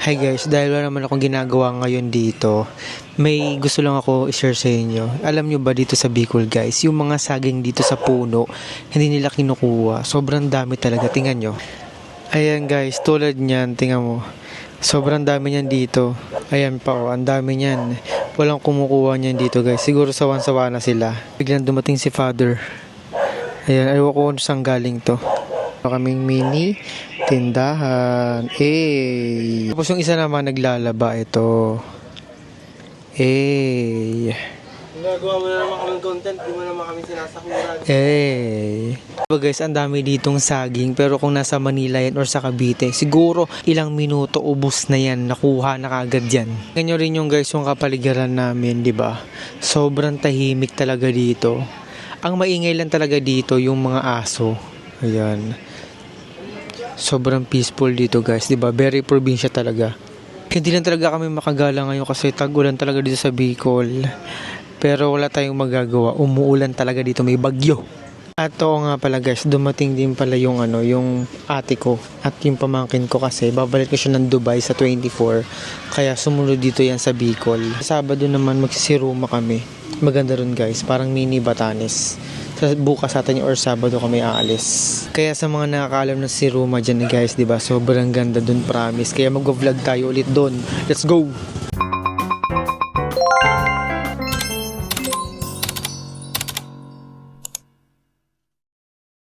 Hi guys, dahil wala naman akong ginagawa ngayon dito, may gusto lang ako i-share sa inyo. Alam nyo ba dito sa Bicol guys, yung mga saging dito sa puno, hindi nila kinukuha. Sobrang dami talaga, tingnan nyo. Ayan guys, tulad niyan, tingnan mo. Sobrang dami niyan dito. Ayan pa oh, ang dami niyan. Walang kumukuha niyan dito guys. Siguro sawan-sawa na sila. Biglang dumating si father. Ayan, ayaw ko kung saan galing to. Kaming mini tindahan. Eh. Tapos yung isa naman naglalaba ito. Eh. Nagawa mo na naman kami content, di mo naman kami sinasakuran. Eh. Diba guys, ang dami ditong saging pero kung nasa Manila yan or sa Cavite, siguro ilang minuto ubos na yan, nakuha na kagad yan. Ganyan rin yung guys yung kapaligiran namin, di ba? Sobrang tahimik talaga dito. Ang maingay lang talaga dito yung mga aso. Ayan. Sobrang peaceful dito guys, di ba? Very probinsya talaga. Hindi lang talaga kami makagala ngayon kasi tag-ulan talaga dito sa Bicol. Pero wala tayong magagawa. Umuulan talaga dito, may bagyo. At oo nga pala guys, dumating din pala yung ano, yung ate ko at yung pamangkin ko kasi babalik ko siya ng Dubai sa 24. Kaya sumunod dito yan sa Bicol. Sabado naman magsisiruma kami. Maganda ron guys, parang mini Batanes. Sa bukas natin or Sabado kami aalis. Kaya sa mga nakakaalam ng si Ruma dyan guys, di ba? Sobrang ganda dun promise. Kaya mag-vlog tayo ulit dun. Let's go!